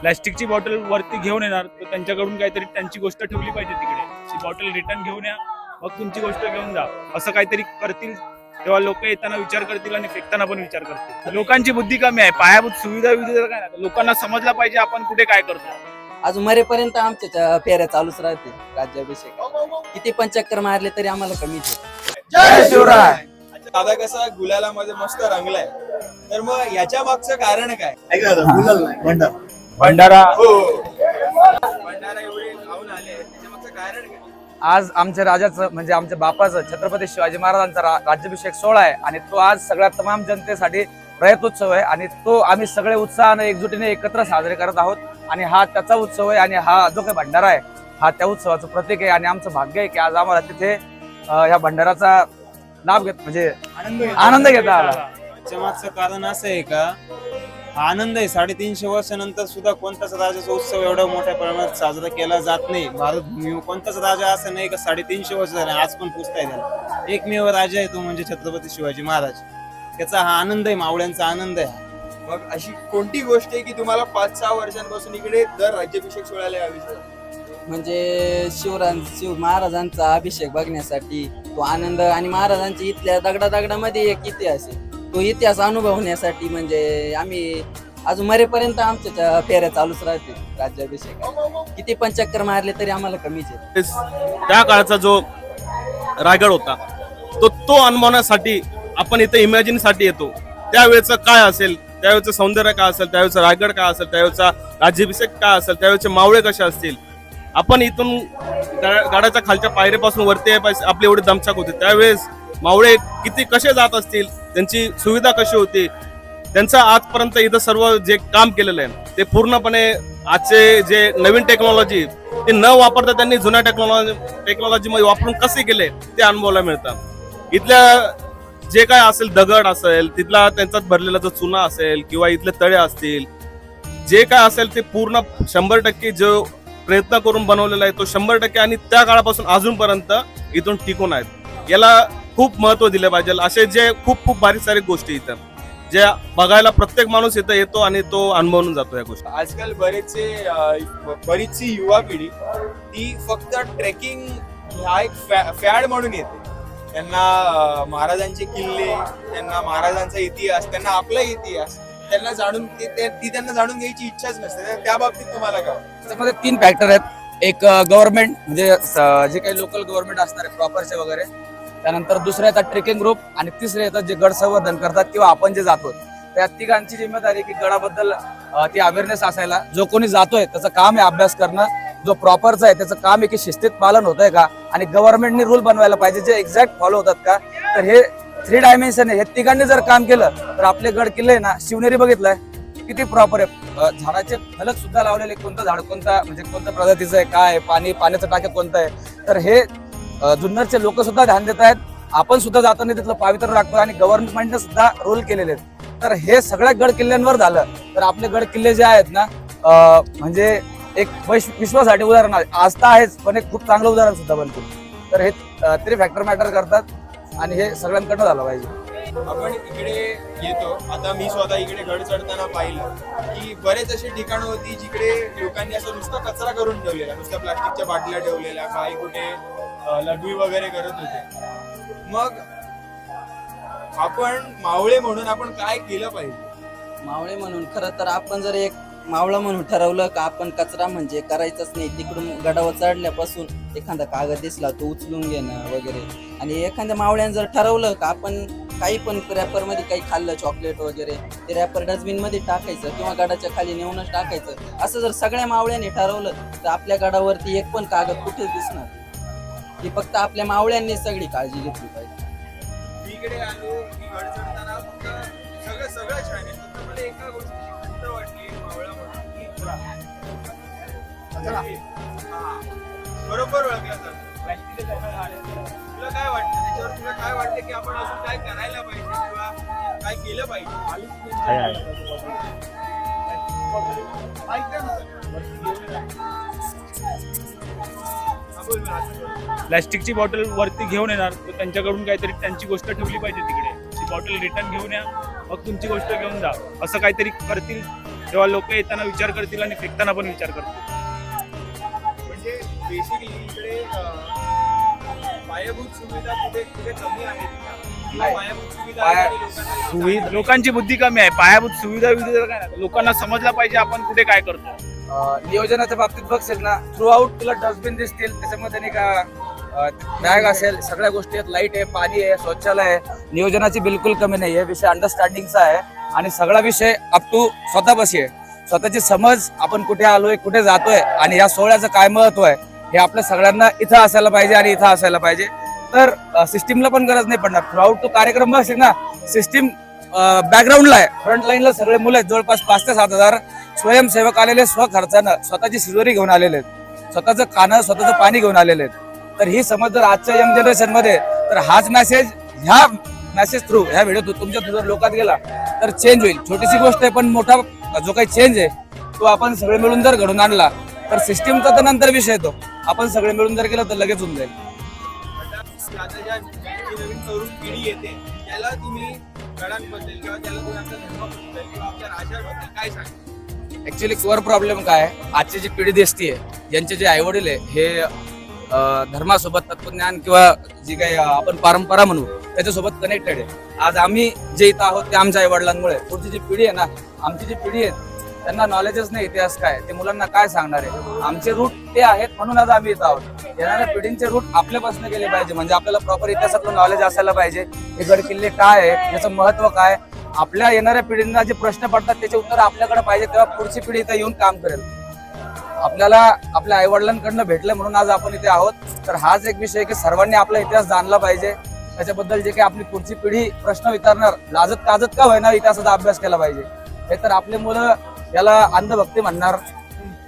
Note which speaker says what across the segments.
Speaker 1: प्लॅस्टिकची bottle वरती घेऊन येणार तर त्यांच्याकडून काहीतरी त्यांची गोष्ट ठेवली पाहिजे तिकडे. ती बॉटल रिटर्न घेऊन या मग तुमची गोष्ट घेऊन जा. असं काहीतरी करतील तेव्हा लोक येताना विचार करतील आणि फेकताना पण विचार करतील. लोकांची बुद्धी कमी आहे पायाभूत सुविधा विविधा काय नाही. लोकांना समजला पाहिजे आपण कुठे काय करतो.
Speaker 2: अजून मरेपर्यंत आमच्या च्या फेऱ्या चालूच राहतील राज्याभिषेक. किती पण चक्कर मारले तरी आम्हाला कमीच आहे
Speaker 3: दादा कसा गुलालामध्ये मस्त रंगलाय. तर मग याच्या मागचं कारण काय?
Speaker 1: भंडारा.
Speaker 3: हो. भंडारा एवढे लावून आले. त्याच्या मागचं कारण काय?
Speaker 4: आज आमच्या राजाचं म्हणजे आमच्या बापाचं छत्रपती शिवाजी महाराजांचा रा- राज्याभिषेक सोहळा आहे आणि तो आज सगळ्या तमाम जनतेसाठी प्रयत्नोत्सव आहे आणि तो आम्ही सगळे उत्साहाने एकजुटीने एकत्र साजरे करत आहोत आणि हा त्याचा उत्सव आहे आणि हा जो काही भंडारा आहे हा त्या उत्सवाचं प्रतीक आहे आणि आमचं भाग्य आहे की आज आम्हाला तिथे अं, ह्या भंडाराचा लाभ घेत म्हणजे आनंद घेता आला.
Speaker 5: त्याच्या मागचं कारण असं आहे का? हा आनंद आहे. साडेतीनशे वर्षानंतर सुद्धा कोणताच राजाचा उत्सव एवढ्या मोठ्या प्रमाणात साजरा केला जात नाही. भारत भूमीवर कोणताच राजा असं नाही का साडेतीनशे वर्ष झाले आज पण पुजता त्याला. एकमेव राजा आहे तो म्हणजे छत्रपती शिवाजी महाराज. त्याचा हा आनंद आहे मावळ्यांचा आनंद आहे. हा.
Speaker 3: मग अशी कोणती गोष्ट आहे की तुम्हाला पाच सहा वर्षांपासून इकडे दर राज्याभिषेक सोहळ्याला यावी
Speaker 2: म्हणजे शिवराज शिव महाराजांचा अभिषेक बघण्यासाठी तो आनंद आणि महाराजांच्या इथल्या दगडा दगडामध्ये एक इतिहास आहे. तो इतिहास अनुभवण्यासाठी म्हणजे आम्ही अजून मरेपर्यंत आमच्या फेऱ्या चालूच राहते राज्याभिषेक. किती पण चक्कर मारले तरी आम्हाला कमीच आहे.
Speaker 6: त्या काळाचा जो रायगड होता तो तो अनुभवण्यासाठी आपण इथे इमॅजिनसाठी येतो. त्यावेळेचं काय असेल? त्यावेळेचं सौंदर्य काय असेल? त्यावेळेचं रायगड काय असेल? त्यावेळेचा राज्याभिषेक काय असेल? त्यावेळेचे मावळे कसे असतील? आपण इथून गा- गाड्याच्या खालच्या पायऱ्यापासून वरती आपली एवढी दमछाक होती. त्यावेळेस मावळे किती कसे जात असतील त्यांची सुविधा कशी होती त्यांचं आजपर्यंत इथं सर्व जे काम केलेलं आहे ते पूर्णपणे आजचे जे नवीन टेक्नॉलॉजी ते न वापरता त्यांनी जुन्या टेक्नॉलॉजी टेक्नॉलॉजीमध्ये वापरून कसे केले ते अनुभवायला मिळतं. इथल्या जे काय असेल दगड असेल तिथला त्यांचाच भरलेला जो चुना असेल किंवा इथले तळे असतील जे काय असेल ते पूर्ण शंभर टक्के जो प्रयत्न करून बनवलेला आहे तो शंभर टक्के आणि त्या काळापासून अजूनपर्यंत इथून टिकून आहेत. याला खूप महत्त्व दिले पाहिजे. असे जे खूप खूप बारीक सारीक गोष्टी इथं. जे बघायला प्रत्येक माणूस इथं येतो आणि तो अनुभवून जातो या गोष्टी.
Speaker 3: आजकाल बरेचसे बरीचशी युवा पिढी ती फक्त ट्रेकिंग हा एक फॅड म्हणून येते. त्यांना महाराजांचे किल्ले त्यांना महाराजांचा इतिहास त्यांना आपला इतिहास त्यांना जाणून ते- त्यांना जाणून घ्यायची इच्छाच नसते. त्या बाबतीत तुम्हाला काय?
Speaker 4: त्याच्यामध्ये तीन फॅक्टर आहेत. एक गव्हर्नमेंट म्हणजे जे काही लोकल गव्हर्नमेंट असणार आहे प्रॉपरचे वगैरे त्यानंतर दुसरे येतात ट्रेकिंग ग्रुप आणि तिसरे येतात जे गड संवर्धन करतात किंवा आपण जे जातो त्या तिघांची जिम्मेदारी आहे की गडाबद्दल ती अवेअरनेस असायला जो कोणी जातोय त्याचं काम आहे अभ्यास करणं जो प्रॉपरचा आहे त्याचं काम आहे की शिस्तीत पालन होतंय का आणि गव्हर्नमेंटने रूल बनवायला पाहिजे जे एक्झॅक्ट फॉलो होतात का तर हे थ्री डायमेन्शन आहे. हे तिघांनी जर काम केलं तर आपले गड किल्ले आहे ना शिवनेरी बघितलंय? किती प्रॉपर आहे. झाडाचे फलक सुद्धा लावलेले कोणतं झाड कोणता म्हणजे कोणत्या प्रजातीचं आहे काय पाणी पाण्याचं टाके कोणतं आहे? तर हे जुन्नरचे लोक सुद्धा ध्यान देत आहेत. आपण सुद्धा जाताना तिथलं पावित्र्य राखतो आणि गव्हर्नमेंटने सुद्धा रोल केलेले आहेत. तर हे सगळ्या गड किल्ल्यांवर झालं. तर आपले गड किल्ले जे आहेत ना म्हणजे एक विश्वासाठी उदाहरण आहे. आज तर आहेच पण एक खूप चांगलं उदाहरण सुद्धा बनतो. तर हे तरी फॅक्टर मॅटर करतात आणि हे सगळ्यांकडनं झालं पाहिजे.
Speaker 3: आपण इकडे येतो. आता मी स्वतः इकडे गड चढताना पाहिलं की बरेच अशी ठिकाणं होती जिकडे लोकांनी असं नुसता कचरा करून ठेवलेला नुसत्या प्लास्टिकच्या बाटल्या ठेवलेल्या काही कुठे लघवी वगैरे करत होते. मग आपण मावळे म्हणून आपण काय केलं पाहिजे?
Speaker 2: मावळे म्हणून खरं तर आपण जर एक मावळा म्हणून ठरवलं का आपण कचरा म्हणजे करायचंच नाही तिकडून गडावर चढल्यापासून एखादा कागद दिसला तो उचलून घेणं वगैरे. आणि एखाद्या मावळ्यानं जर ठरवलं का आपण काही पण रॅपरमध्ये काही खाल्लं चॉकलेट वगैरे ते रॅपर डस्टबिनमध्ये टाकायचं किंवा गडाच्या खाली नेऊनच टाकायचं असं जर सगळ्या मावळ्याने ठरवलं तर आपल्या गडावरती एक पण कागद कुठेच दिसणार ही फक्त आपल्या मावळ्यांनी सगळी काळजी घेतली पाहिजे.
Speaker 3: मी इकडे आलो मी गड चढताना फक्त सगळं सगळं छान आहे. फक्त मला एका गोष्टीची खंत वाटली मावळा म्हणून. की हा. बरोबर ओळखला सर तुला काय वाटतं? त्याच्यावर तुला काय वाटतं की आपण अजून काय करायला पाहिजे किंवा काय केलं पाहिजे? ना.
Speaker 1: प्लॅस्टिकची बॉटल वरती घेऊन येणार तर त्यांच्याकडून काहीतरी त्यांची गोष्ट ठेवली पाहिजे तिकडे. ती बॉटल रिटर्न घेऊन या मग तुमची गोष्ट घेऊन जा. असं काहीतरी करतील तेव्हा लोक येताना विचार करतील आणि फेकताना पण विचार करतील.
Speaker 3: म्हणजे बेसिकली इकडे पायाभूत सुविधा कुठे कुठे कमी आहेत सुविधा
Speaker 1: लोकांची बुद्धी कमी आहे. पायाभूत सुविधा काय. लोकांना समजलं पाहिजे आपण कुठे काय करतो.
Speaker 4: नियोजनाच्या बाबतीत बघशील ना थ्रू आउट तुला डस्टबिन दिसतील त्याच्यामध्ये नाही का बॅग असेल सगळ्या गोष्टी आहेत. लाइट आहे पाणी आहे शौचालय आहे. नियोजनाची बिलकुल कमी नाही आहे विषय अंडरस्टँडिंगचा आहे. आणि सगळा विषय अप टू स्वतःपाशी आहे. स्वतःची समज आपण कुठे आलोय कुठे जातोय आणि या सोहळ्याचं काय महत्त्व आहे हे आपल्या सगळ्यांना इथं असायला पाहिजे आणि इथं असायला पाहिजे. तर सिस्टीमला पण गरज नाही पडणार. थ्रू टू तो कार्यक्रम असेल ना सिस्टीम बॅकग्राऊंडला आहे. फ्रंट लाईनला सगळे मुलं आहेत. जवळपास पाच ते सात हजार स्वयंसेवक आलेले स्वखर्चानं स्वतःची शिजोरी घेऊन आलेले आहेत. स्वतःचं खाणं स्वतःचं पाणी घेऊन आलेले आहेत. तर ही समज जर आजच्या यंग जनरेशनमध्ये तर हाच मेसेज ह्या मेसेज थ्रू ह्या व्हिडिओ तुमच्या थ्रू जर लोकात गेला तर चेंज होईल. छोटीशी गोष्ट आहे पण मोठा जो काही चेंज आहे तो आपण सगळे मिळून जर घडून आणला तर सिस्टीमचा तर नंतर विषय येतो. आपण सगळे मिळून जर केलं तर लगेच होऊन जाईल.
Speaker 3: नवीन तरुण पिढी येते त्याला तुम्ही गडांबद्दल किंवा त्याला तुम्ही धर्माबद्दल किंवा राजाबद्दल काय
Speaker 4: ऍक्च्युली कोर प्रॉब्लेम काय आजची जी पिढी दिसतीये यांचे जे आई वडील आहे हे धर्मासोबत तत्वज्ञान किंवा जी काही आपण परंपरा म्हणू त्याच्यासोबत कनेक्टेड आहे. आज आम्ही जे इथं आहोत ते आमच्या आई वडिलांमुळे पुढची जी पिढी आहे ना आमची जी पिढी आहे त्यांना नॉलेजच नाही इतिहास काय ते मुलांना काय सांगणार आहे? आमचे रूट ते आहेत म्हणून आज आम्ही इथं आहोत. येणाऱ्या पिढींचे रूट आपल्यापासून गेले पाहिजे. म्हणजे आपल्याला प्रॉपर इतिहासातलं नॉलेज असायला पाहिजे. हे गड किल्ले काय आहे याचं महत्त्व काय आपल्या येणाऱ्या पिढींना जे प्रश्न पडतात त्याचे उत्तर आपल्याकडे पाहिजे तेव्हा पुढची पिढी इथं येऊन काम करेल. आपल्याला आपल्या आईवडिलांकडनं भेटलं म्हणून आज आपण इथे आहोत. तर हाच एक विषय आहे की सर्वांनी आपला इतिहास जाणला पाहिजे. त्याच्याबद्दल जे काही आपली पुढची पिढी प्रश्न विचारणार लाजत काजत का होईना इतिहासाचा अभ्यास केला पाहिजे? हे तर आपले मुलं याला अंधभक्ती म्हणणार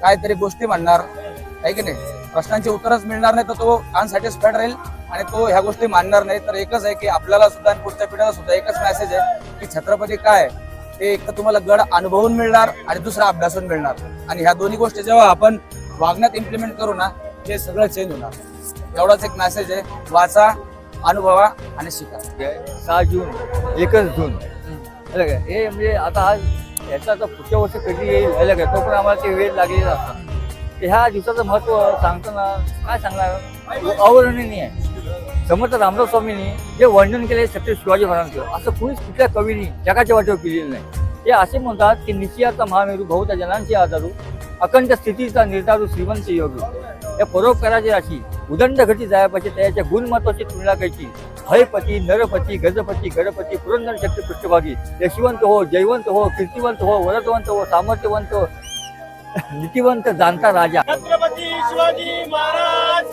Speaker 4: काहीतरी गोष्टी म्हणणार आहे की नाही? प्रश्नांची उत्तरच मिळणार नाही तर तो अनसॅटिस्फाईड राहील आणि तो ह्या गोष्टी मानणार नाही. तर एकच आहे की आपल्याला सुद्धा आणि पुढच्या पिढीला सुद्धा एकच मेसेज आहे की छत्रपती काय? आहे? ते एक तर तुम्हाला गड अनुभवून मिळणार आणि दुसरा अभ्यासून मिळणार. आणि ह्या दोन्ही गोष्टी जेव्हा आपण वागण्यात इम्प्लिमेंट करू ना हे सगळं चेंज होणार. एवढाच एक मेसेज आहे. वाचा अनुभवा आणि शिका.
Speaker 7: सहा जून एकच जून. हे म्हणजे आता आज याचा आता पुढच्या वर्षी कधी येईल आलं का तो पण आम्हाला ते वेळ लागलेले असतात ते ह्या दिवसाचं महत्त्व सांगताना काय सांगणार? अवर्णनीय आहे. समर्थ रामदास स्वामींनी जे वर्णन केले छत्रपती शिवाजी महाराजांचं असं कुणीच कुठल्या कवीनी जगाच्या वाटेवर केलेलं नाही. ते असे म्हणतात की निश्चयाचा महामेरू बहुता जनांचे आजारू अखंड स्थितीचा निर्धारू श्रीमंत योगी. या परोपकाराची राशी उदंड घटी जायपाची त्याच्या गुणमत्वाची तुलना करायची. हयपती नरपती गजपती गणपती पुरंदर शक्ती पृष्ठभागी. यशवंत हो जयवंत हो कीर्तिवंत हो वरदवंत हो सामर्थ्यवंत हो नीतिवंत जाणता राजा.
Speaker 3: छत्रपती शिवाजी महाराज